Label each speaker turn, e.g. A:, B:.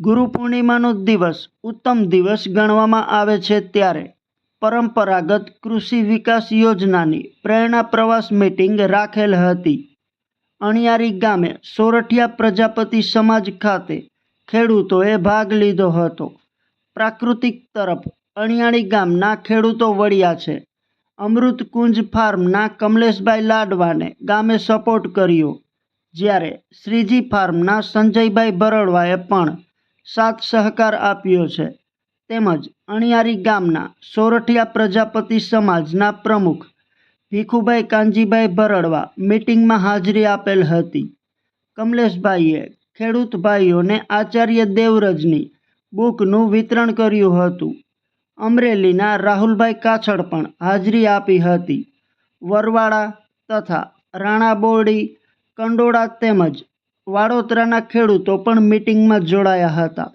A: ગુરુ પૂર્ણિમાનો દિવસ ઉત્તમ દિવસ ગણવામાં આવે છે ત્યારે. પરંપરાગત કૃષિ વિકાસ યોજનાની પ્રેરણા પ્રવાસ મીટિંગ રાખેલ હતી. અણિયારી ગામે સોરઠિયા પ્રજાપતિ સમાજ ખાતે ખેડૂતોએ ભાગ લીધો હતો. પ્રાકૃતિક તરફ અણિયાળી ગામના ખેડૂતો વળ્યા છે. અમૃત કુંજ ફાર્મના કમલેશભાઈ લાડવાને ગામે સપોર્ટ કર્યો. જ્યારે શ્રીજી ફાર્મના સંજયભાઈ બરડવાએ પણ સાથ સહકાર આપ્યો છે. તેમજ અણિયારી ગામના સોરઠિયા પ્રજાપતિ સમાજના પ્રમુખ ભીખુભાઈ કાનજીભાઈ ભરડવા મીટિંગમાં હાજરી આપેલ હતી. કમલેશભાઈએ ખેડૂત ભાઈઓને આચાર્ય દેવરજની બુકનું વિતરણ કર્યું હતું. અમરેલીના રાહુલભાઈ કાછડ પણ હાજરી આપી હતી. વરવાડા તથા રાણા બોરડી કંડોળા તેમજ વાડોદરાના ખેડૂતો પણ મિટિંગમાં જોડાયા હતા.